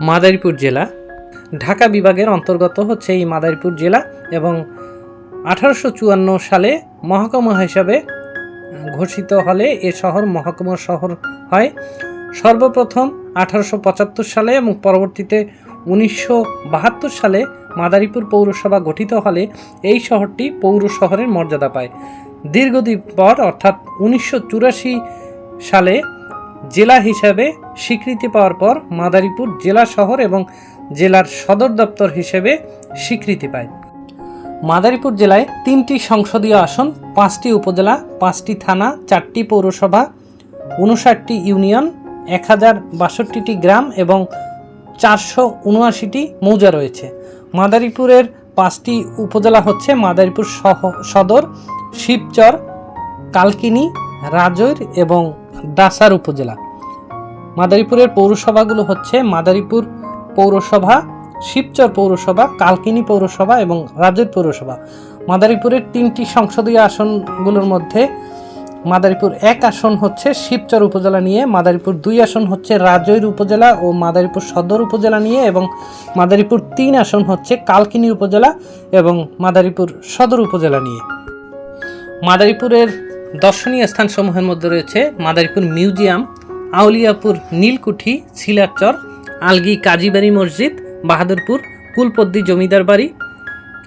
মাদারীপুর জেলা। ঢাকা বিভাগের অন্তর্গত হচ্ছে এই মাদারীপুর জেলা এবং আঠারোশো চুয়ান্ন সালে মহকুমা হিসাবে ঘোষিত হলে এ শহর মহকুমা শহর হয়। সর্বপ্রথম আঠারোশো পঁচাত্তর সালে এবং পরবর্তীতে উনিশশো বাহাত্তর সালে মাদারীপুর পৌরসভা গঠিত হলে এই শহরটি পৌর শহরের মর্যাদা পায়। দীর্ঘদিন পর অর্থাৎ উনিশশো চুরাশি সালে জেলা হিসাবে স্বীকৃতি পাওয়ার পর মাদারীপুর জেলা শহর এবং জেলার সদর দপ্তর হিসেবে স্বীকৃতি পায়। মাদারীপুর জেলায় তিনটি সংসদীয় আসন, পাঁচটি উপজেলা, পাঁচটি থানা, চারটি পৌরসভা, উনষাটটি ইউনিয়ন, এক হাজার বাষট্টিটি গ্রাম এবং চারশো উনআশিটি মৌজা রয়েছে। মাদারীপুরের পাঁচটি উপজেলা হচ্ছে মাদারীপুর সদর, শিবচর, কালকিনি, রাজৈর এবং দাসার উপজেলা। মাদারীপুরের পৌরসভাগুলো হচ্ছে মাদারীপুর পৌরসভা, শিবচর পৌরসভা, কালকিনি পৌরসভা এবং রাজৈর পৌরসভা। মাদারীপুরের তিনটি সংসদীয় আসনগুলোর মধ্যে মাদারীপুর এক আসন হচ্ছে শিবচর উপজেলা নিয়ে, মাদারীপুর দুই আসন হচ্ছে রাজৈর উপজেলা ও মাদারীপুর সদর উপজেলা নিয়ে এবং মাদারীপুর তিন আসন হচ্ছে কালকিনি উপজেলা এবং মাদারীপুর সদর উপজেলা নিয়ে। মাদারীপুরের দর্শনীয় স্থানসমূহের মধ্যে রয়েছে মাদারীপুর মিউজিয়াম, আউলিয়াপুর নীলকুঠি শিলাচর আলগি কাজীবাড়ি মসজিদ, বাহাদুরপুর, কুলপদ্দি জমিদার বাড়ি,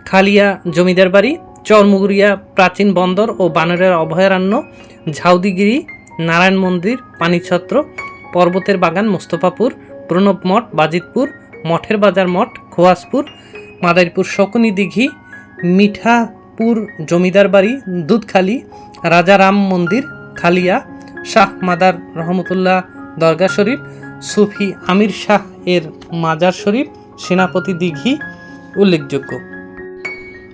খালিয়া জমিদার বাড়ি, চরমুগুরিয়া প্রাচীন বন্দর ও বানরের অভয়ারণ্য, ঝাউদিগিরি, নারায়ণ মন্দির, পানিছত্র, পর্বতের বাগান মোস্তফাপুর, প্রণব মঠ, বাজিতপুর, মঠের বাজার মঠ খোয়াসপুর মাদারীপুর শকুনি দিঘি, মিঠাপুর জমিদার বাড়ি, দুধখালি রাজারাম মন্দির, খালিয়া শাহ মাদার রহমতুল্লাহ দরগা শরীফ, সুফি আমির শাহ এর মাজার শরীফ, সেনাপতি দিঘি উল্লেখযোগ্য।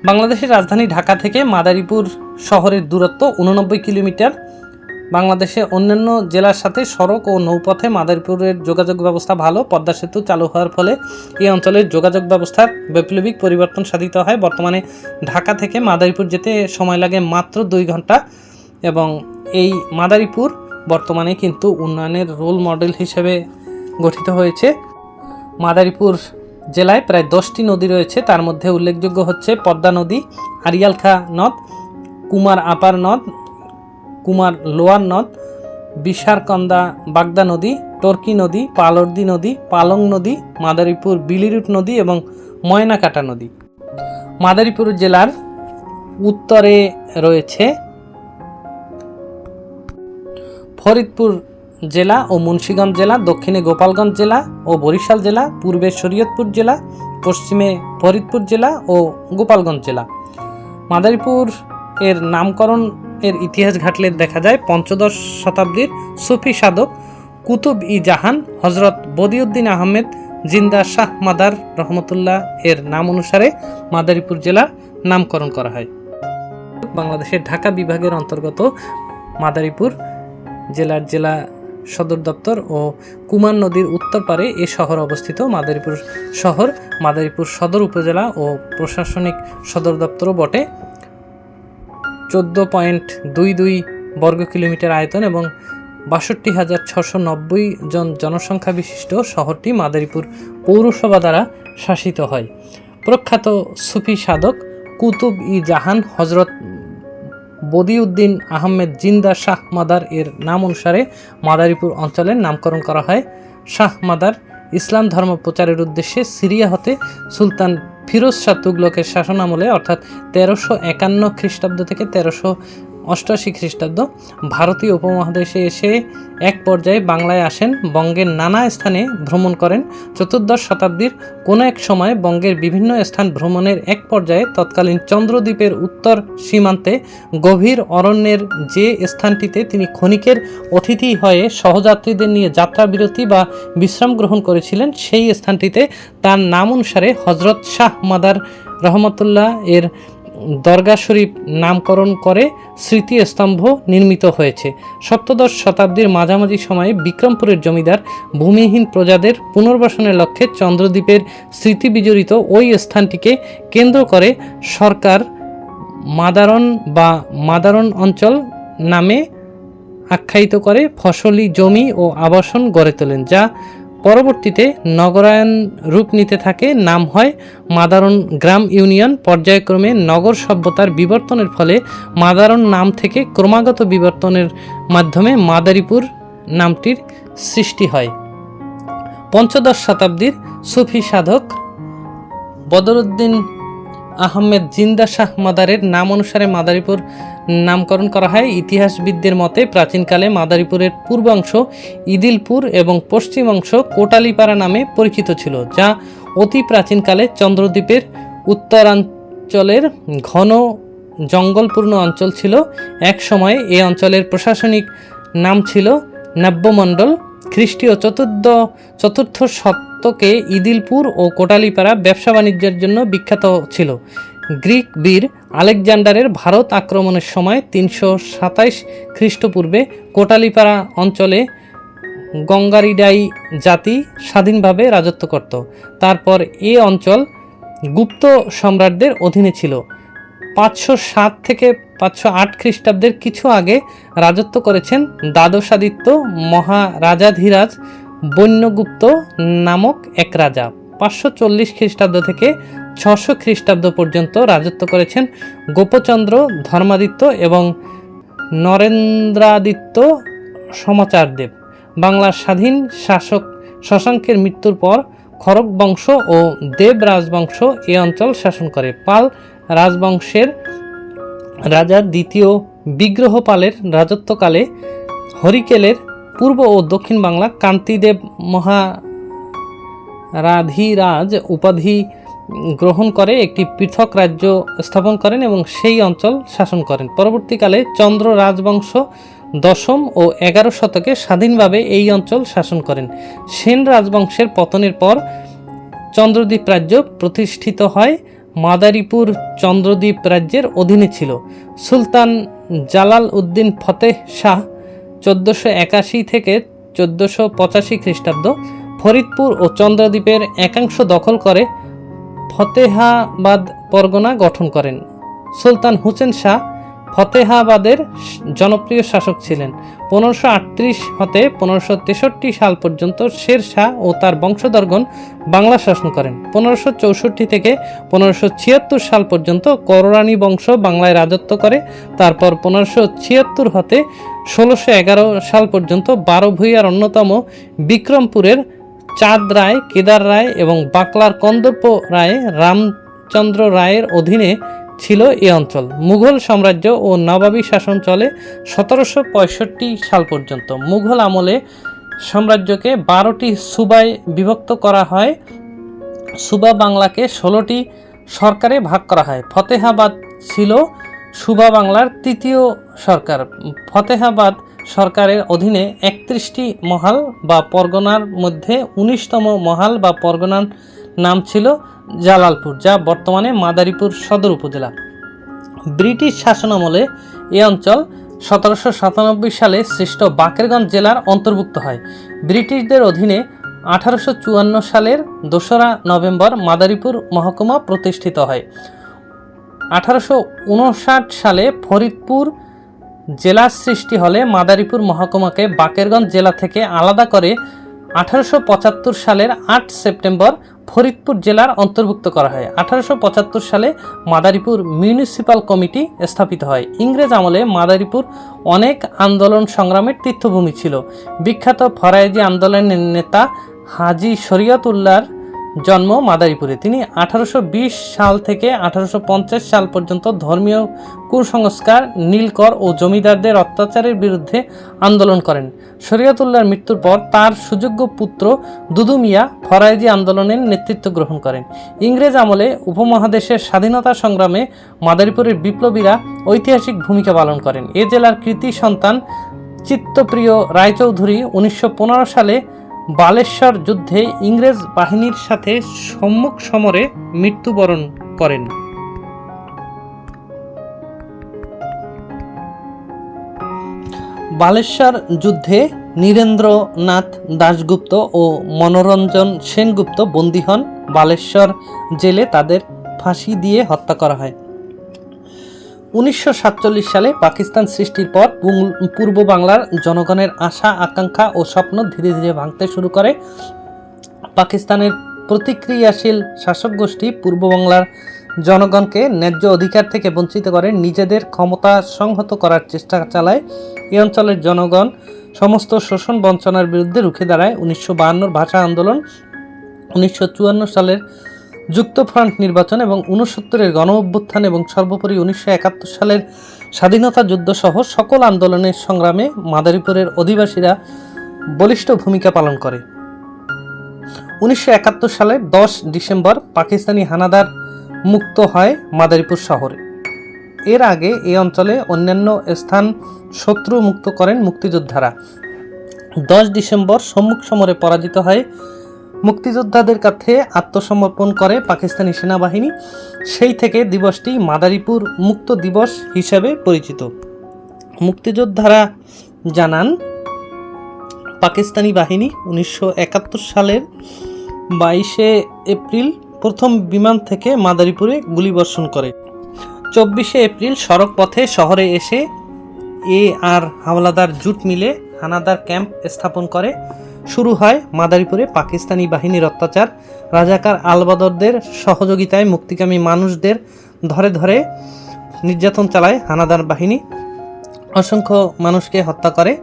বাংলাদেশের রাজধানী ঢাকা থেকে মাদারীপুর শহরের দূরত্ব উননব্বই কিলোমিটার। বাংলাদেশে অন্যান্য জেলার সাথে সড়ক ও নৌপথে মাদারীপুরের যোগাযোগ ব্যবস্থা ভালো। পদ্মা সেতু চালু হওয়ার ফলে এই অঞ্চলের যোগাযোগ ব্যবস্থার বৈপ্লবিক পরিবর্তন সাধিত হয়। বর্তমানে ঢাকা থেকে মাদারীপুর যেতে সময় লাগে মাত্র দুই ঘণ্টা এবং এই মাদারীপুর বর্তমানে কিন্তু উন্নয়নের রোল মডেল হিসেবে গঠিত হয়েছে। মাদারীপুর জেলায় প্রায় দশটি নদী রয়েছে। তার মধ্যে উল্লেখযোগ্য হচ্ছে পদ্মা নদী আরিয়ালখা নদ, কুমার আপার নদ কুমার লোয়ার নদ, বিশারকন্দা বাগদা নদী, টর্কি নদী, পালর্দি নদী, পালং নদী, মাদারীপুর বিলিরুট নদী এবং ময়নাকাটা নদী। মাদারীপুর জেলার উত্তরে রয়েছে ফরিদপুর জেলা ও মুন্সিগঞ্জ জেলা, দক্ষিণে গোপালগঞ্জ জেলা ও বরিশাল জেলা, পূর্বে শরীয়তপুর জেলা, পশ্চিমে ফরিদপুর জেলা ও গোপালগঞ্জ জেলা। মাদারীপুর এর নামকরণ এর ইতিহাস ঘাটলে দেখা যায় পঞ্চদশ শতাব্দীর সুফি সাধক কুতুব ই জাহান হজরত বদিউদ্দিন আহমেদ, জিন্দা শাহ মাদার রহমতুল্লাহ এর নাম অনুসারে মাদারীপুর জেলার নামকরণ করা হয়। বাংলাদেশের ঢাকা বিভাগের অন্তর্গত মাদারীপুর জেলার জেলা সদর দপ্তর ও কুমার নদীর উত্তর পারে এ শহর অবস্থিত। মাদারীপুর শহর মাদারীপুর সদর উপজেলা ও প্রশাসনিক সদর দপ্তরও বটে। চোদ্দ পয়েন্ট দুই দুই বর্গ কিলোমিটার আয়তন এবং বাষট্টি হাজার ছশো নব্বই জন জনসংখ্যা বিশিষ্ট শহরটি মাদারীপুর পৌরসভা দ্বারা শাসিত হয়। প্রখ্যাত সুফি সাধক কুতুব ই জাহান হজরত বদিউদ্দিন আহমেদ জিন্দা শাহ মাদার এর নাম অনুসারে মাদারীপুর অঞ্চলের নামকরণ করা হয়। শাহ মাদার ইসলাম ধর্ম প্রচারের উদ্দেশ্যে সিরিয়া হতে সুলতান ফিরোজ শাহ তুগলকের শাসনামলে অর্থাৎ তেরোশো একান্ন খ্রিস্টাব্দ থেকে তেরোশো অষ্টআশি খ্রিস্টাব্দ, ভারতীয় উপমহাদেশে এসে এক পর্যায়ে বাংলায় আসেন, বঙ্গের নানা স্থানে ভ্রমণ করেন। চতুর্দশ শতাব্দীর কোনো এক সময় বঙ্গের বিভিন্ন স্থান ভ্রমণের এক পর্যায়ে তৎকালীন চন্দ্রদ্বীপের উত্তর সীমান্তে গভীর অরণ্যের যে স্থানটিতে তিনি ক্ষণিকের অতিথি হয়ে সহযাত্রীদের নিয়ে যাত্রা বিরতি বা বিশ্রাম গ্রহণ করেছিলেন, সেই স্থানটিতে তার নাম অনুসারে হজরত শাহ মাদার রহমতুল্লাহ এর দরগা শরীফ নামকরণ করে স্মৃতিস্তম্ভ নির্মিত হয়েছে। সপ্তদশ শতাব্দীর মাঝামাঝি সময়ে বিক্রমপুরের জমিদার, ভূমিহীন প্রজাদের পুনর্বাসনের লক্ষ্যে চন্দ্রদ্বীপের স্মৃতি বিজড়িত ওই স্থানটিকে কেন্দ্র করে সরকার মাদারণ বা মাদারণ অঞ্চল নামে আখ্যায়িত করে ফসলি জমি ও আবাসন গড়ে তোলেন, যা পরবর্তীতে নগরায়ণ রূপ নিতে থাকে, নাম হয় মাদারণ গ্রাম ইউনিয়ন। পর্যায়ক্রমে নগর সভ্যতার বিবর্তনের ফলে মাদারণ নাম থেকে ক্রমাগত বিবর্তনের মাধ্যমে মাদারীপুর নামটির সৃষ্টি হয়। পঞ্চদশ শতাব্দীর সুফি সাধক বদরুদ্দিন আহমেদ জিন্দা শাহ মাদারের নাম অনুসারে মাদারীপুর নামকরণ করা হয়। ইতিহাসবিদদের মতে প্রাচীনকালে মাদারীপুরের পূর্বাংশ ইদিলপুর এবং পশ্চিমাংশ কোটালীপাড়া নামে পরিচিত ছিল, যা অতি প্রাচীনকালে চন্দ্রদ্বীপের উত্তরাঞ্চলের ঘন জঙ্গলপূর্ণ অঞ্চল ছিল। এক সময়ে এ অঞ্চলের প্রশাসনিক নাম ছিল নাব্যমণ্ডল। খ্রিস্টীয় চতুর্থ চতুর্থ শতকে ইদিলপুর ও কোটালীপাড়া ব্যবসা বাণিজ্যের জন্য বিখ্যাত ছিল। গ্রিক বীর আলেকজান্ডারের ভারত আক্রমণের সময় তিনশো সাতাইশ খ্রিস্টপূর্বে কোটালিপাড়া অঞ্চলে গঙ্গারিডাই জাতি স্বাধীনভাবে রাজত্ব করত। তারপর এ অঞ্চল গুপ্ত সম্রাটদের অধীনে ছিল। পাঁচশো সাত থেকে পাঁচশো আট খ্রিস্টাব্দের কিছু আগে রাজত্ব করেছেন দ্বাদশাদিত্য মহারাজাধীরাজ বন্যগুপ্ত নামক এক রাজা। পাঁচশো চল্লিশ খ্রিস্টাব্দ থেকে ছশো খ্রিস্টাব্দ পর্যন্ত রাজত্ব করেছেন গোপচন্দ্র, ধর্মাদিত্য এবং নরেন্দ্রাদিত্য সমাচারদেব। বাংলার স্বাধীন শাসক শশাঙ্কের মৃত্যুর পর খড়গ বংশ ও দেব রাজবংশ এ অঞ্চল শাসন করে। পাল রাজবংশের রাজা দ্বিতীয় বিগ্রহপালের রাজত্বকালে হরিকেলের পূর্ব ও দক্ষিণ বাংলা কান্তিদেব মহারাধিরাজ উপাধি গ্রহণ করে, একটি পৃথক রাজ্য স্থাপন করেন এবং সেই অঞ্চল শাসন করেন। পরবর্তীকালে চন্দ্র রাজবংশ দশম ও এগারো শতকে স্বাধীনভাবে এই অঞ্চল শাসন করেন। সেন রাজবংশের পতনের পর চন্দ্রদ্বীপ রাজ্য প্রতিষ্ঠিত হয়। মাদারীপুর চন্দ্রদ্বীপ রাজ্যের অধীনে ছিল। সুলতান জালাল উদ্দিন ফতেহ শাহ চোদ্দোশো একাশি থেকে চোদ্দোশো পঁচাশি খ্রিস্টাব্দ ফরিদপুর ও চন্দ্রদ্বীপের একাংশ দখল করে। ফতেহাবাদ পরগনা গঠন করেন। সুলতান হুসেন শাহ ফতেহাবাদের জনপ্রিয় শাসক ছিলেন। পনেরোশো হতে পনেরোশো সাল পর্যন্ত শের শাহ ও তার বংশধরগণ বাংলা শাসন করেন। পনেরোশো থেকে পনেরোশো সাল পর্যন্ত কররানী বংশ বাংলায় রাজত্ব করে। তারপর পনেরোশো ছিয়াত্তর হতে ষোলোশো সাল পর্যন্ত বারো ভূঁইয়ার অন্যতম বিক্রমপুরের চাঁদ রায়, কেদার রায় এবং বাকলার কন্দর্প রায় রামচন্দ্র রায়ের অধীনে ছিল এ অঞ্চল। মুঘল সাম্রাজ্য ও নবাবী শাসন চলে সতেরোশো পঁয়ষট্টি সাল পর্যন্ত। মুঘল আমলে সাম্রাজ্যকে বারোটি সুবায় বিভক্ত করা হয়। সুবা বাংলাকে ষোলোটি সরকারে ভাগ করা হয়। ফতেহাবাদ ছিল সুবা বাংলার তৃতীয় সরকার। ফতেহাবাদ সরকারের অধীনে একত্রিশটি মহাল বা পরগনার মধ্যে উনিশতম মহাল বা পরগনার নাম ছিল জালালপুর, যা বর্তমানে মাদারীপুর সদর উপজেলা। ব্রিটিশ শাসনামলে এ অঞ্চল সতেরোশো সাতানব্বই সালে সৃষ্ট বাকেরগঞ্জ জেলার অন্তর্ভুক্ত হয়। ব্রিটিশদের অধীনে আঠারোশো চুয়ান্ন সালের দোসরা নভেম্বর মাদারীপুর মহকুমা প্রতিষ্ঠিত হয়। আঠারোশো উনষাট সালে ফরিদপুর জেলার সৃষ্টি হলে মাদারীপুর মহকুমাকে বাকেরগঞ্জ জেলা থেকে আলাদা করে আঠারোশো পঁচাত্তর সালের আট সেপ্টেম্বর ফরিদপুর জেলার অন্তর্ভুক্ত করা হয়। আঠারোশো পঁচাত্তর সালে মাদারীপুর মিউনিসিপাল কমিটি স্থাপিত হয়। ইংরেজ আমলে মাদারীপুর অনেক আন্দোলন সংগ্রামের তীর্থভূমি ছিল। বিখ্যাত ফরায়েজি আন্দোলনের নেতা হাজি শরিয়তুল্লাহর জন্ম মাদারীপুরে। তিনি আঠারোশো বিশ সাল থেকে আঠারোশো পঞ্চাশ সাল পর্যন্ত ধর্মীয় কুসংস্কার, নীলকর ও জমিদারদের অত্যাচারের বিরুদ্ধে আন্দোলন করেন। শরিয়তুল্লাহর মৃত্যুর পর তার সুযোগ্য পুত্র দুদু মিয়া ফরায়েজি আন্দোলনের নেতৃত্ব গ্রহণ করেন। ইংরেজ আমলে উপমহাদেশের স্বাধীনতা সংগ্রামে মাদারীপুরের বিপ্লবীরা ঐতিহাসিক ভূমিকা পালন করেন। এ জেলার কৃতি সন্তান চিত্তপ্রিয় রায়চৌধুরী উনিশশো পনেরো সালে বালেশ্বর যুদ্ধে ইংরেজ বাহিনীর সাথে সম্মুখ সমরে মৃত্যুবরণ করেন। বালেশ্বর যুদ্ধে নীরেন্দ্রনাথ দাশগুপ্ত ও মনোরঞ্জন সেনগুপ্ত বন্দী হন। বালেশ্বর জেলে তাদের ফাঁসি দিয়ে হত্যা করা হয়। উনিশশো সাতচল্লিশ সালে পাকিস্তান সৃষ্টির পর পূর্ব বাংলার জনগণের আশা, আকাঙ্ক্ষা ও স্বপ্ন ধীরে ধীরে ভাঙতে শুরু করে। পাকিস্তানের প্রতিক্রিয়াশীল শাসক গোষ্ঠী পূর্ব বাংলার জনগণকে ন্যায্য অধিকার থেকে বঞ্চিত করে, নিজেদের ক্ষমতা সংহত করার চেষ্টা চালায়। এই অঞ্চলের জনগণ সমস্ত শোষণ বঞ্চনার বিরুদ্ধে রুখে দাঁড়ায়। উনিশশো ভাষা আন্দোলন উনিশশো চুয়ান্ন সালের যুক্তফ্রন্ট নির্বাচন এবং উনসত্তরের গণ অভ্যুত্থান এবং সর্বোপরি উনিশশো একাত্তর সালের স্বাধীনতা যুদ্ধ সহ সকল আন্দোলনের সংগ্রামে মাদারীপুরের অধিবাসীরা বলিষ্ঠ ভূমিকা পালন করে। উনিশশো একাত্তর সালের দশ ডিসেম্বর পাকিস্তানি হানাদার মুক্ত হয় মাদারীপুর শহরে। এর আগে এই অঞ্চলে অন্যান্য স্থান শত্রু মুক্ত করেন মুক্তিযোদ্ধারা। দশ ডিসেম্বর সম্মুখ সমরে পরাজিত হয় মুক্তিযোদ্ধাদের কাছে আত্মসমর্পণ করে পাকিস্তানি সেনাবাহিনী। সেই থেকে দিবসটি মাদারীপুর মুক্ত দিবস হিসেবে পরিচিত। মুক্তিযোদ্ধারা জানান, পাকিস্তানি বাহিনী উনিশশো একাত্তর সালের বাইশে এপ্রিল প্রথম বিমান থেকে মাদারীপুরে গুলিবর্ষণ করে। চব্বিশে এপ্রিল সড়ক পথে শহরে এসে এ আর হাওলাদার জুট মিলে হানাদার ক্যাম্প স্থাপন করে। শুরু হয় মাদারীপুরে পাকিস্তানি বাহিনীর অত্যাচার। রাজাকার আলবাদরদের সহযোগিতায় মুক্তিকামী মানুষদের ধরে ধরে নির্যাতন চালায় হানাদার বাহিনী। অসংখ্য মানুষকে হত্যা করে।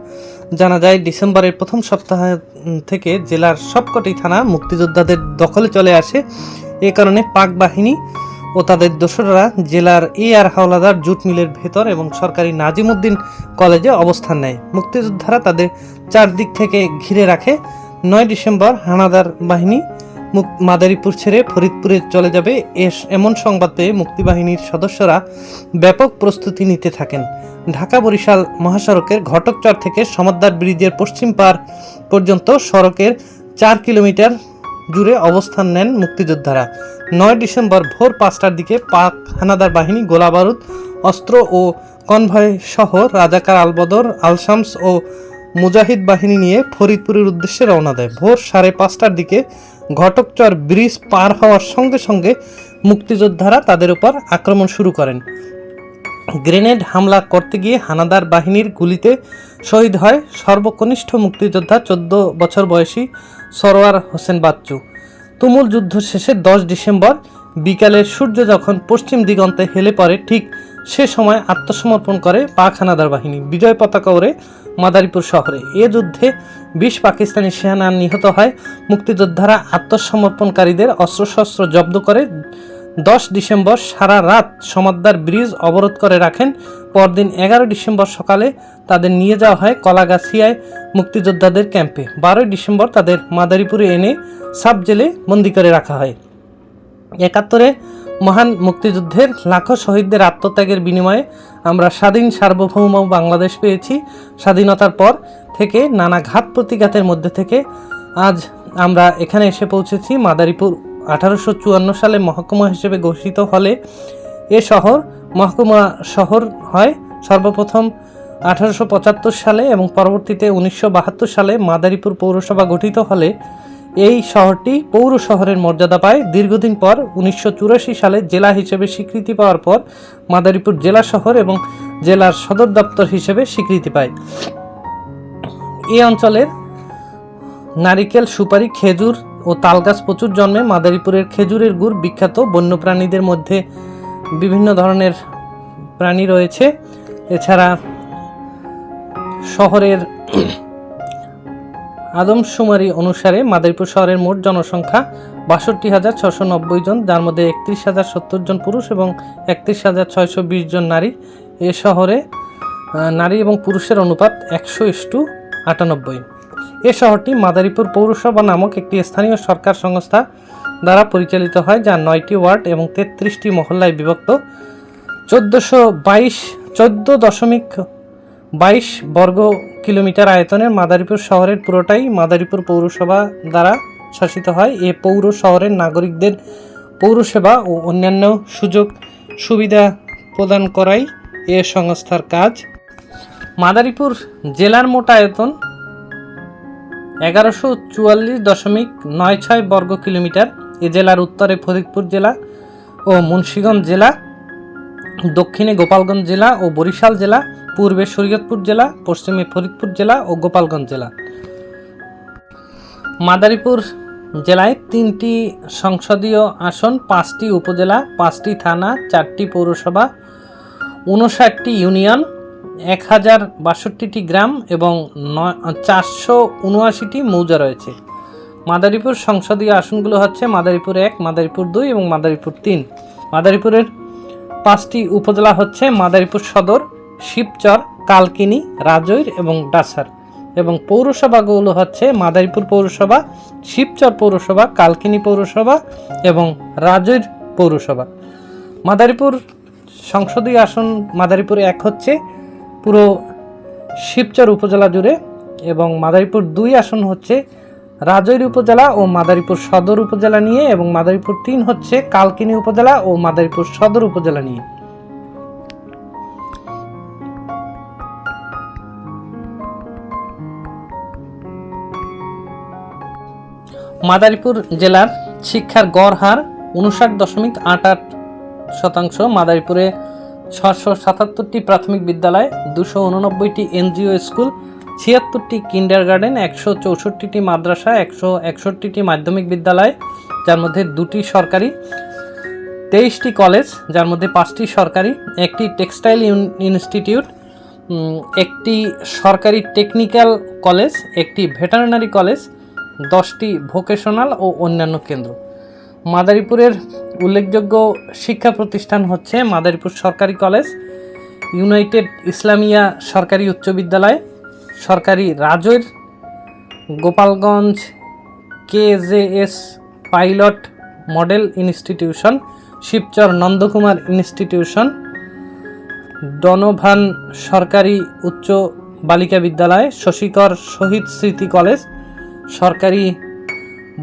জানা যায়, ডিসেম্বরের প্রথম সপ্তাহ থেকে জেলার সবকটি থানা মুক্তিযোদ্ধাদের দখলে চলে আসে। এ কারণে পাক বাহিনী ও তাদের দোসররা জেলার এ আর হাওলাদার জুট মিলের ভেতর এবং সরকারি নাজিমুদ্দিন কলেজে অবস্থান নেয়। মুক্তিযোদ্ধারা তাদের চারদিক থেকে ঘিরে রাখে। নয় ডিসেম্বর হানাদার বাহিনী মাদারীপুর ছেড়ে ফরিদপুরে চলে যাবে। এস- এমন সংবাদ পেয়ে মুক্তিবাহিনীর সদস্যরা ব্যাপক প্রস্তুতি নিতে থাকেন। ঢাকা বরিশাল মহাসড়কের ঘটকচর থেকে সমদ্দার ব্রিজের পশ্চিম পার পর্যন্ত সড়কের চার কিলোমিটার জুড়ে অবস্থান নেন মুক্তিযোদ্ধারা। নয় ডিসেম্বর ভোর পাঁচটার দিকে পাক হানাদার বাহিনী, গোলাবারুদ, অস্ত্র ও কনভয় সহ রাজাকার আলবদর, আলশামস ও মুজাহিদ বাহিনী নিয়ে ফরিদপুরের উদ্দেশ্যে রওনা দেয়। ভোর সাড়ে পাঁচটার দিকে ঘটকচর ব্রিজ পার হওয়ার সঙ্গে সঙ্গে মুক্তিযোদ্ধারা তাদের উপর আক্রমণ শুরু করেন। গ্রেনেড হামলা করতে গিয়ে হানাদার বাহিনীর গুলিতে শহীদ হয় সর্বকনিষ্ঠ মুক্তিযোদ্ধা চোদ্দ বছর বয়সী সরোয়ার হোসেন বাচ্চু। তুমুল যুদ্ধ শেষে দশ ডিসেম্বর বিকালে সূর্য যখন পশ্চিম দিগন্তে হেলে পড়ে, ঠিক সে সময় আত্মসমর্পণ করে পাক হানাদার বাহিনী বিজয় পতাকা ওড়ে মাদারীপুর শহরে। এ যুদ্ধে বিশ পাকিস্তানি সেনা নিহত হয়। মুক্তিযোদ্ধারা আত্মসমর্পণকারীদের অস্ত্রশস্ত্র জব্দ করে দশ ডিসেম্বর সারা রাত সমাদ্দার ব্রিজ অবরোধ করে রাখেন। পরদিন এগারো ডিসেম্বর সকালে তাদের নিয়ে যাওয়া হয় কলাগাছিয়ায় মুক্তিযোদ্ধাদের ক্যাম্পে। বারোই ডিসেম্বর তাদের মাদারীপুরে এনে সাব জেলে বন্দি করে রাখা হয়। একাত্তরে মহান মুক্তিযুদ্ধের লাখো শহীদদের আত্মত্যাগের বিনিময়ে আমরা স্বাধীন সার্বভৌম বাংলাদেশ পেয়েছি। স্বাধীনতার পর থেকে নানা ঘাত প্রতিঘাতের মধ্যে থেকে আজ আমরা এখানে এসে পৌঁছেছি মাদারীপুর আঠারোশো চুয়ান্ন সালে মহকুমা হিসেবে ঘোষিত হলে এ শহর মহকুমা শহর হয় সর্বপ্রথম আঠারোশো পঁচাত্তর সালে এবং পরবর্তীতে উনিশশো বাহাত্তর সালে মাদারীপুর পৌরসভা গঠিত হলে এই শহরটি পৌর শহরের মর্যাদা পায়। দীর্ঘদিন পর উনিশশো চুরাশি সালে জেলা হিসেবে স্বীকৃতি পাওয়ার পর মাদারীপুর জেলা শহর এবং জেলার সদর দপ্তর হিসেবে স্বীকৃতি পায়। এই অঞ্চলের নারিকেল সুপারি খেজুর ও তালগাছ প্রচুর জন্মে। মাদারীপুরের খেজুরের গুড় বিখ্যাত। বন্যপ্রাণীদের মধ্যে বিভিন্ন ধরনের প্রাণী রয়েছে। এছাড়া শহরের আদমশুমারি অনুসারে মাদারীপুর শহরের মোট জনসংখ্যা বাষট্টি হাজার ছশো নব্বই জন, যার মধ্যে একত্রিশ হাজার সত্তর জন পুরুষ এবং একত্রিশ হাজার ছয়শো বিশ জন নারী। এ শহরে নারী এবং পুরুষের অনুপাত একশো ইস্টু আটানব্বই। এ শহরটি মাদারীপুর পৌরসভা নামক একটি স্থানীয় সরকার সংস্থা দ্বারা পরিচালিত হয় যা নয়টি ওয়ার্ড এবং তেত্রিশটি মহল্লায় বিভক্ত। চোদ্দোশো বাইশ, চোদ্দ দশমিক বাইশ বর্গ কিলোমিটার আয়তনের মাদারীপুর শহরের পুরোটাই মাদারীপুর পৌরসভা দ্বারা শাসিত হয়। এ পৌর শহরের নাগরিকদের পৌরসেবা ও অন্যান্য সুযোগ সুবিধা প্রদান করাই এ সংস্থার কাজ। মাদারীপুর জেলার মোট আয়তন এগারোশো চুয়াল্লিশ দশমিক নয় ছয় বর্গ কিলোমিটার এ জেলার উত্তরে ফরিদপুর জেলা ও মুন্সীগঞ্জ জেলা, দক্ষিণে গোপালগঞ্জ জেলা ও বরিশাল জেলা, পূর্বে শরীয়তপুর জেলা, পশ্চিমে ফরিদপুর জেলা ও গোপালগঞ্জ জেলা। মাদারীপুর জেলায় তিনটি সংসদীয় আসন, পাঁচটি উপজেলা, পাঁচটি থানা, চারটি পৌরসভা উনষাটটি ইউনিয়ন এক হাজার বাষট্টিটি গ্রাম এবং চারশো উনআশিটি মৌজা রয়েছে। মাদারীপুর সংসদীয় আসনগুলো হচ্ছে মাদারীপুর এক, মাদারীপুর দুই এবং মাদারীপুর তিন। মাদারীপুরের পাঁচটি উপজেলা হচ্ছে মাদারীপুর সদর, শিবচর, কালকিনি, রাজৈর এবং ডাসার। এবং পৌরসভাগুলো হচ্ছে মাদারীপুর পৌরসভা, শিবচর পৌরসভা, কালকিনি পৌরসভা এবং রাজৈর পৌরসভা। মাদারীপুর সংসদীয় আসন মাদারীপুর এক হচ্ছে পুরো শিবচর উপজেলা জুড়ে এবং মাদারীপুর দুই আসন হচ্ছে রাজৈর উপজেলা ও মাদারীপুর সদর উপজেলা নিয়ে এবং মাদারীপুর তিন হচ্ছে কালকিনি উপজেলা ও মাদারীপুর সদর উপজেলা নিয়ে। মাদারীপুর জেলার শিক্ষার গড় হার উনষাট দশমিক আট আট শতাংশ। মাদারীপুরে ছশো সাতাত্তরটি প্রাথমিক বিদ্যালয়, দুশো উননব্বইটি এনজিও স্কুল, ছিয়াত্তরটি কিন্ডার গার্ডেন একশো চৌষট্টিটি মাদ্রাসা, একশো একষট্টিটি মাধ্যমিক বিদ্যালয়, যার মধ্যে দুটি সরকারি, তেইশটি কলেজ, যার মধ্যে পাঁচটি সরকারি, একটি টেক্সটাইল ইনস্টিটিউট একটি সরকারি টেকনিক্যাল কলেজ, একটি ভেটারিনারি কলেজ, দশটি ভোকেশনাল ও অন্যান্য কেন্দ্র। মাদারীপুরের উল্লেখযোগ্য শিক্ষা প্রতিষ্ঠান হচ্ছে মাদারীপুর সরকারি কলেজ, ইউনাইটেড ইসলামিয়া সরকারি উচ্চ বিদ্যালয়, সরকারি Rajoir, Gopalganj KJS pilot model institution, Shibchar Nandakumar institution, Donovan সরকারি উচ্চ বালিকা বিদ্যালয়, শশীকর শহীদ স্মৃতি কলেজ, সরকারি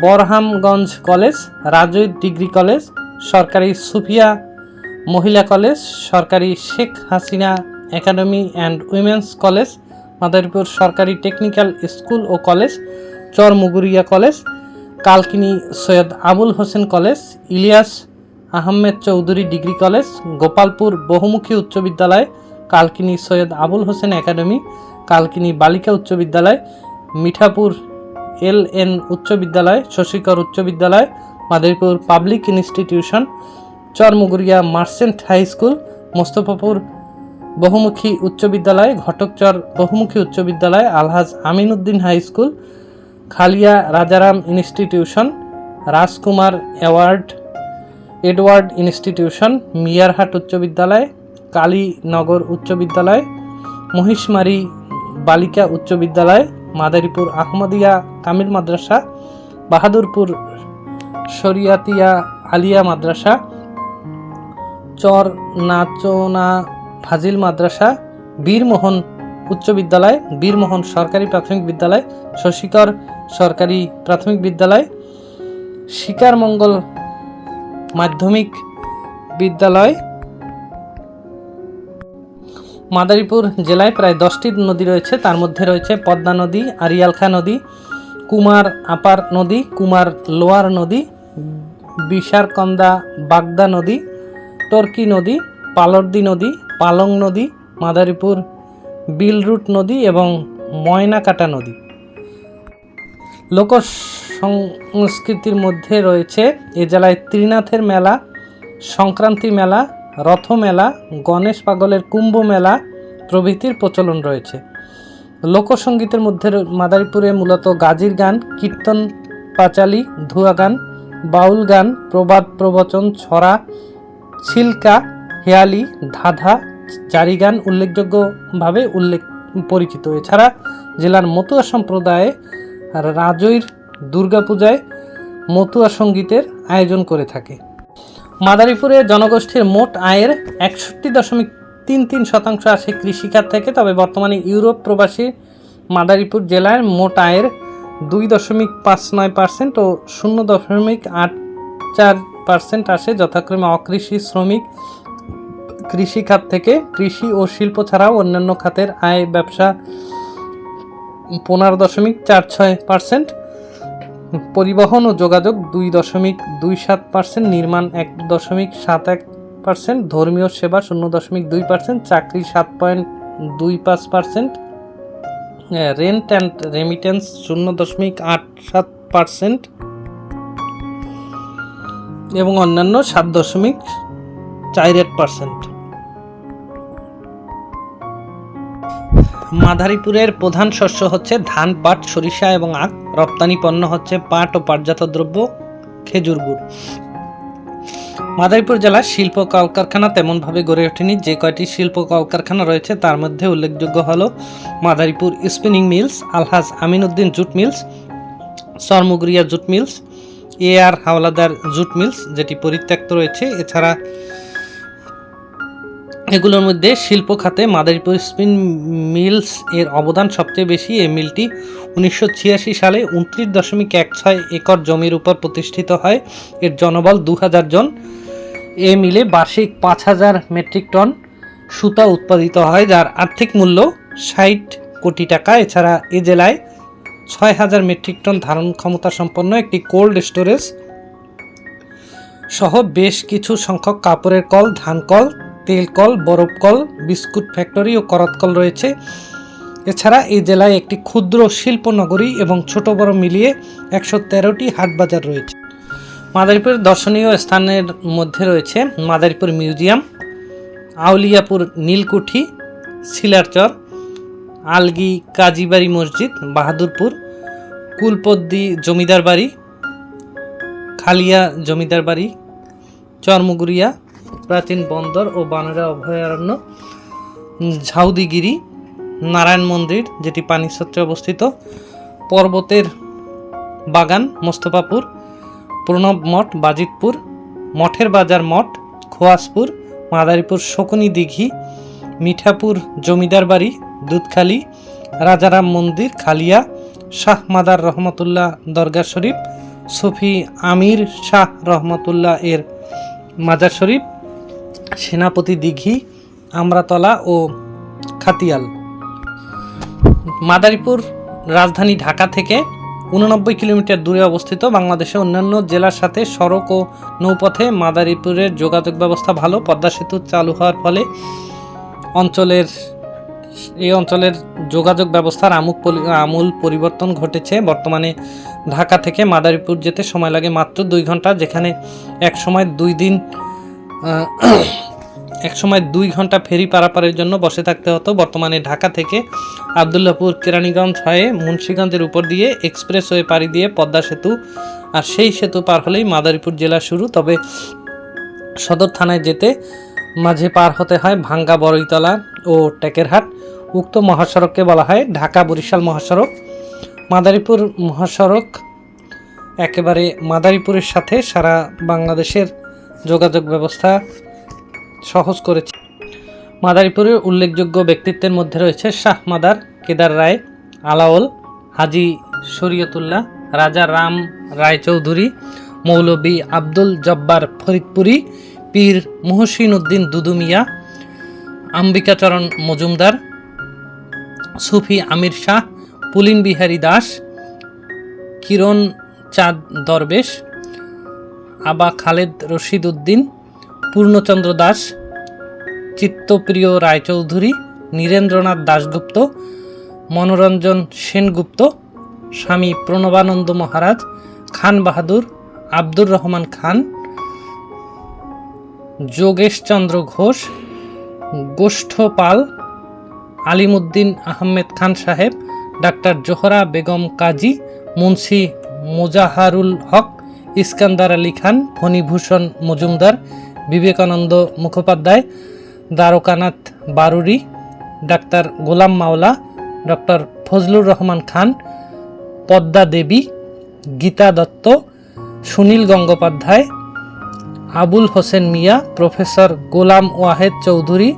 Barhamganj college, Rajoir degree college সরকারি সুফিয়া মহিলা কলেজ, সরকারি Sheikh Hasina academy and women's college, Madaripur সরকারি টেকনিক্যাল স্কুল ও college, Charmuguria college, Kalkini Syed Abul Hossain college, Ilias Ahmed Chowdhury degree college, Gopalpur বহুমুখী উচ্চ বিদ্যালয়, কালকিনি সৈয়দ আবুল হোসেন একাডেমি, কালকিনি বালিকা উচ্চ বিদ্যালয়, মিঠাপুর এল এন উচ্চ বিদ্যালয়, শশীকর উচ্চ বিদ্যালয় Madaripur public institution, Charmuguria merchant high school, Mostafapur বহুমুখী উচ্চ বিদ্যালয়, ঘটকচর বহুমুখী উচ্চ বিদ্যালয়, Alhaj Aminuddin high school, Khalia Rajaram institution, Rajkumar award, Edward institution, Miarhat উচ্চ বিদ্যালয়, কালীনগর উচ্চ বিদ্যালয়, মহিষমারি বালিকা উচ্চ বিদ্যালয়, মাদারীপুর আহমদিয়া কামিল মাদ্রাসা, বাহাদুরপুর শরিয়াতিয়া আলিয়া মাদ্রাসা, চর নাচনা ফাজিল মাদ্রাসা, বীরমোহন উচ্চ বিদ্যালয়, বীরমোহন সরকারি প্রাথমিক বিদ্যালয়, শশীকর সরকারি প্রাথমিক বিদ্যালয়, শিকারমঙ্গল মাধ্যমিক বিদ্যালয়। মাদারীপুর জেলায় প্রায় দশটি নদী রয়েছে, তার মধ্যে রয়েছে পদ্মা নদী, আরিয়ালখা নদী কুমার আপার নদী, কুমার লোয়ার নদী, বিশারকন্দা বাগদা নদী, টর্কি নদী, পালর্দি নদী, পালং নদী, মাদারীপুর, বিলরুট নদী এবং ময়নাকাটা নদী। লোক সংস্কৃতির মধ্যে রয়েছে এ জেলায় ত্রিনাথের মেলা, সংক্রান্তি মেলা রথ মেলা গণেশ পাগলের কুম্ভ মেলা প্রভৃতির প্রচলন রয়েছে। লোকসঙ্গীতের মধ্যে মাদারীপুরে মূলত গাজির গান, কীর্তন, পাঁচালি, ধুয়া গান, বাউল গান, প্রবাদ প্রবচন, ছড়া, ছিলকা, হেয়ালি, ধাঁধা, জারি গান উল্লেখযোগ্যভাবে উল্লেখ পরিচিত। এছাড়া জেলার মতুয়া সম্প্রদায়ে রাজৈর দুর্গাপূজায় মতুয়া সঙ্গীতের আয়োজন করে থাকে। মাদারীপুরে জনগোষ্ঠীর মোট আয়ের একষট্টি দশমিক তিন তিন শতাংশ আসে কৃষিখাত থেকে, তবে বর্তমানে ইউরোপ প্রবাসী মাদারীপুর জেলার মোট আয়ের দুই দশমিক পাঁচ নয় পার্সেন্ট ও শূন্য দশমিক আট চার পার্সেন্ট আসে। যথাক্রমে অকৃষি শ্রমিক কৃষি খাত থেকে কৃষি ও শিল্প ছাড়াও অন্যান্য খাতের আয় ব্যবসা পনেরো দশমিক চার ছয় পার্সেন্ট। পরিবহন ও যোগাযোগ দুই দশমিক দুই সাত পার্সেন্ট, নির্মাণ এক দশমিক সাত এক পার্সেন্ট ধর্মীয় সেবা শূন্য দশমিক দুই পার্সেন্ট চাকরি সাত পয়েন্ট দুই পাঁচ পার্সেন্ট রেন্ট অ্যান্ড রেমিটেন্স শূন্য দশমিক আট সাত পার্সেন্ট এবং অন্যান্য সাত দশমিক চার এক পার্সেন্ট মাধারীপুরের প্রধান শস্য হচ্ছে ধান, পাট, সরিষা এবং আখ। রপ্তানি পণ্য হচ্ছে পাট ও পাটজাত দ্রব্য, খেজুর গুড়। মাদারীপুর জেলার শিল্প কলকারখানা তেমনভাবে গড়ে ওঠেনি। যে কয়টি শিল্প কলকারখানা রয়েছে, তার মধ্যে উল্লেখযোগ্য হল Madaripur spinning mills, Alhaj Aminuddin jute mills, Sarmugaria jute mills, A R Howlader jute mills যেটি পরিত্যক্ত রয়েছে। এছাড়া এগুলোর মধ্যে শিল্প খাতে মাদারীপুর স্পিন মিলস এর অবদান সবচেয়ে বেশি। এই মিলটি উনিশশো ছিয়াশি সালে উনত্রিশ দশমিক এক ছয় একর জমির উপর প্রতিষ্ঠিত হয়। এর জনবল দু হাজার জন। এ মিলে বার্ষিক পাঁচ হাজার মেট্রিক টন সুতা উৎপাদিত হয়, যার আর্থিক মূল্য ষাট কোটি টাকা। এছাড়া এ জেলায় ছয় হাজার মেট্রিক টন ধারণ ক্ষমতা সম্পন্ন একটি কোল্ড স্টোরেজ সহ বেশ কিছু সংখ্যক কাপড়ের কল, ধান কল, তেল কল, বরফ কল, বিস্কুট ফ্যাক্টরি ও করত কল রয়েছে। এছাড়া এই জেলায় একটি ক্ষুদ্র শিল্প নগরী এবং ছোট বড় মিলিয়ে একশো তেরোটি হাট বাজার রয়েছে। মাদারীপুরের দর্শনীয় স্থানের মধ্যে রয়েছে মাদারীপুর মিউজিয়াম, আউলিয়াপুর নীলকুঠি, শিলারচর, আলগি কাজীবাড়ি মসজিদ, বাহাদুরপুর, কুলপদ্দি জমিদার বাড়ি, খালিয়া জমিদার বাড়ি, চর্মগুড়িয়া, প্রাচীন বন্দর ও বানরা অভয়ারণ্য, ঝাউদিগিরি, নারায়ণ মন্দির, যেটি পানিসত্রে অবস্থিত, পর্বতের বাগান, মোস্তফাপুর প্রণব মঠ, বাজিতপুর, মঠের বাজার মঠ, খোয়াসপুর, মাদারীপুর, শকুনি দিঘি, মিঠাপুর, জমিদার বাড়ি, দুধখালি, রাজারাম মন্দির, খালিয়া, শাহ মাদার রহমতুল্লাহ দরগা শরীফ, সুফি আমির শাহ রহমতুল্লাহ এর মাজার শরীফ, সেনাপতি দিঘি, আমরাতলা ও খাতিয়াল। মাদারীপুর রাজধানী ঢাকা থেকে উননব্বই কিলোমিটার দূরে অবস্থিত বাংলাদেশের অন্যান্য জেলার সাথে সড়ক ও নৌপথে মাদারীপুরের যোগাযোগ ব্যবস্থা ভালো। পদ্মা সেতু চালু হওয়ার ফলে অঞ্চলের, এই অঞ্চলের যোগাযোগ ব্যবস্থার আমুক আমূল পরিবর্তন ঘটেছে। বর্তমানে ঢাকা থেকে মাদারীপুর যেতে সময় লাগে মাত্র দুই ঘণ্টা, যেখানে এক সময় দুই দিন আহ, এক সময় দুই ঘণ্টা ফেরি পারাপারের জন্য বসে থাকতে হতো। বর্তমানে ঢাকা থেকে আবদুল্লাপুর কেরানীগঞ্জ হয়ে মুন্সীগঞ্জের উপর দিয়ে এক্সপ্রেসওয়ে পাড়ি দিয়ে পদ্মা সেতু আর সেই সেতু পার হলেই মাদারীপুর জেলা শুরু। তবে সদর থানায় যেতে মাঝে পার হতে হয় ভাঙ্গা বড়ইতলা ও টেকেরহাট উক্ত মহাসড়ককে বলা হয় ঢাকা বরিশাল মহাসড়ক। মাদারীপুর মহাসড়ক একেবারে মাদারীপুরের সাথে সারা বাংলাদেশের যোগাযোগ ব্যবস্থা সহজ করেছে। মাদারীপুরের উল্লেখযোগ্য ব্যক্তিত্বের মধ্যে রয়েছে শাহ মাদার কেদার রায় আলাওল হাজি শরীয়তুল্লাহ, রাজা রাম রায়চৌধুরী, মৌলবী আব্দুল জব্বার ফরিদপুরি, পীর মহসিন উদ্দিন দুদুমিয়া, আম্বিকাচরণ মজুমদার, সুফি আমির শাহ পুলিন বিহারী দাস কিরণ চাঁদ দরবেশ, আবা খালেদ রশিদ উদ্দিন পূর্ণচন্দ্র দাস, চিত্তপ্রিয় রায়চৌধুরী, নীরেন্দ্রনাথ দাশগুপ্ত, মনোরঞ্জন সেনগুপ্ত, স্বামী প্রণবানন্দ মহারাজ, খান বাহাদুর, আব্দুর রহমান খান, যোগেশচন্দ্র ঘোষ গোষ্ঠপাল আলিমুদ্দিন আহমেদ খান সাহেব, ডাক্তার Zohra Begum Kazi, Munshi Mozaharul Haque, Iskandar Ali Khan, Phanibhushan Majumdar Vivekananda Mukhopadhyay, Dwarkanath Baruri, doctor Golam Maula, doctor Fazlur Rahman Khan, Padma Devi, Gita Dutt, Sunil Gangopadhyay, Abul Hossain Mia, professor Golam Wahed Chowdhury,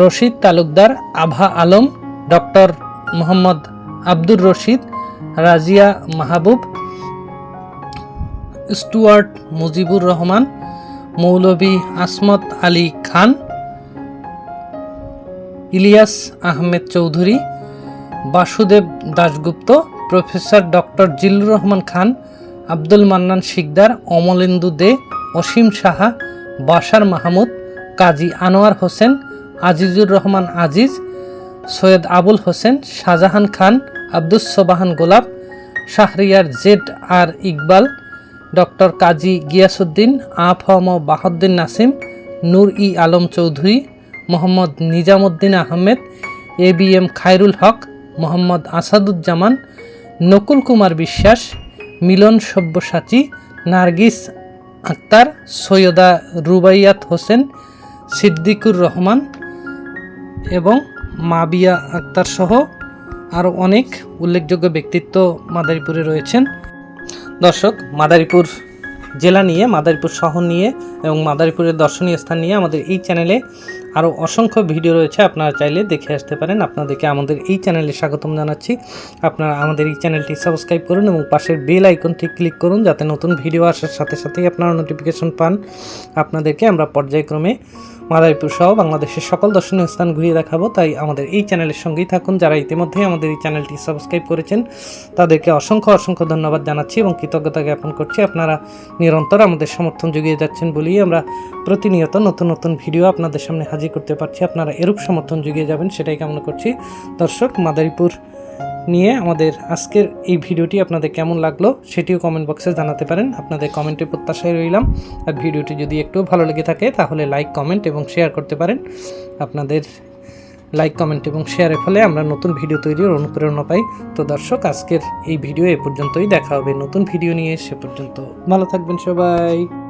Rashid Talukdar, Abha Alam, doctor Mohammad Abdur Rashid, Razia Mahbub, Stuart Mujibur Rahman Maulvi Asmat Ali Khan, Ilias Ahmed Chowdhury, Basudeb Dasgupta, professor doctor Zillur Rahman Khan, Abdul Mannan Sikdar, Amalendu De, Asim Saha, Bashar Mahmud, Kazi Anwar Hossain, Azizur Rahman Aziz, Syed Abul Hossain, Shahjahan Khan, Abdus Sobhan Golap, Shahriar Z R Iqbal doctor Kazi Giasuddin, A F M Bahauddin Nasim, Nur e Alam Chowdhury, Mohammad Nizamuddin Ahmed, A B M Khairul Haque, Mohammad Asaduzzaman, Nakul Kumar Biswas, Milan Sabyasachi, Nargis Akter, Syeda Rubaiyat Hossain, Siddiqur Rahman এবং মাবিয়া আক্তার সহ আরও অনেক উল্লেখযোগ্য ব্যক্তিত্ব মাদারীপুরে রয়েছেন। দর্শক, মাদারীপুর জেলা নিয়ে, মাদারীপুর শহর নিয়ে এবং মাদারীপুরের দর্শনীয় স্থান নিয়ে আমাদের এই চ্যানেলে আরও অসংখ্য ভিডিও রয়েছে। আপনারা চাইলে দেখে আসতে পারেন। আপনাদেরকে আমাদের এই চ্যানেলে স্বাগতম জানাচ্ছি। আপনারা আমাদের এই চ্যানেলটি সাবস্ক্রাইব করুন এবং পাশের বেল আইকনটি ক্লিক করুন যাতে নতুন ভিডিও আসার সাথে সাথেই আপনারা নোটিফিকেশন পান। আপনাদেরকে আমরা পর্যায়ক্রমে মাদারীপুর সহ বাংলাদেশের সকল দর্শনীয় স্থান ঘুরিয়ে দেখাবো। তাই আমাদের এই চ্যানেলের সঙ্গেই থাকুন। যারা ইতিমধ্যেই আমাদের এই চ্যানেলটি সাবস্ক্রাইব করেছেন, তাদেরকে অসংখ্য অসংখ্য ধন্যবাদ জানাচ্ছি এবং কৃতজ্ঞতা জ্ঞাপন করছি। আপনারা নিরন্তর আমাদের সমর্থন জুগিয়ে যাচ্ছেন বলেই আমরা প্রতিনিয়ত নতুন নতুন ভিডিও আপনাদের সামনে হাজির করতে পারছি। আপনারা এরূপ সমর্থন জুগিয়ে যাবেন, সেটাই কামনা করছি। দর্শক, মাদারীপুর নিয়ে আমাদের আজকের এই ভিডিওটি আপনাদের কেমন লাগল সেটিও কমেন্ট বক্সে জানাতে পারেন। আপনাদের কমেন্টের প্রত্যাশায় রইলাম। আর ভিডিওটি যদি একটু ভালো লেগে থাকে, তাহলে লাইক কমেন্ট এবং শেয়ার করতে পারেন। আপনাদের লাইক কমেন্ট এবং শেয়ারের ফলে আমরা নতুন ভিডিও তৈরির অনুপ্রেরণা পাই। তো দর্শক, আজকের এই ভিডিও এ পর্যন্তই। দেখা হবে নতুন ভিডিও নিয়ে। সে পর্যন্ত ভালো থাকবেন সবাই।